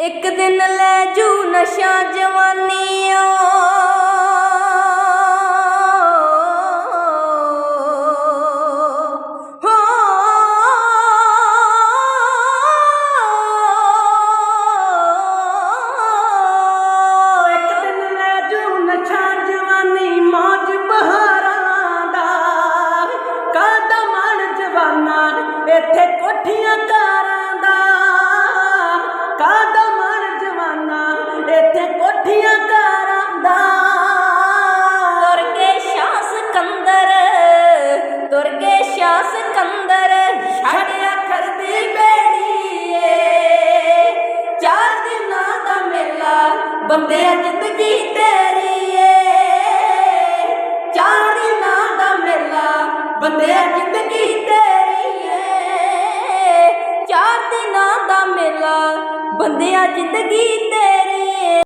ਇੱਕ ਦਿਨ ਲੈ ਜੂ ਨਸ਼ਾ ਜਵਾਨੀਆਂ। ਹੋ। ਇੱਕ ਦਿਨ ਲੈ ਜੂ ਨਸ਼ਾ ਜਵਾਨੀ ਮੌਜ ਬਹਾਰਾਂ ਦਾ। ਕਾਦਾ ਮਨ ਜਵਾਨਾ ਇੱਥੇ ਕੋਠੀਆਂ ਬੰਦਿਆ ਜ਼ਿੰਦਗੀ ਤੇਰੀ ਏ। ਚਾਰ ਦਿਨਾਂ ਦਾ ਮੇਲਾ ਬੰਦਿਆ ਜ਼ਿੰਦਗੀ ਤੇਰੀ ਏ। ਚਾਰ ਦਿਨਾਂ ਦਾ ਮੇਲਾ ਬੰਦਿਆ ਜ਼ਿੰਦਗੀ ਤੇਰੀ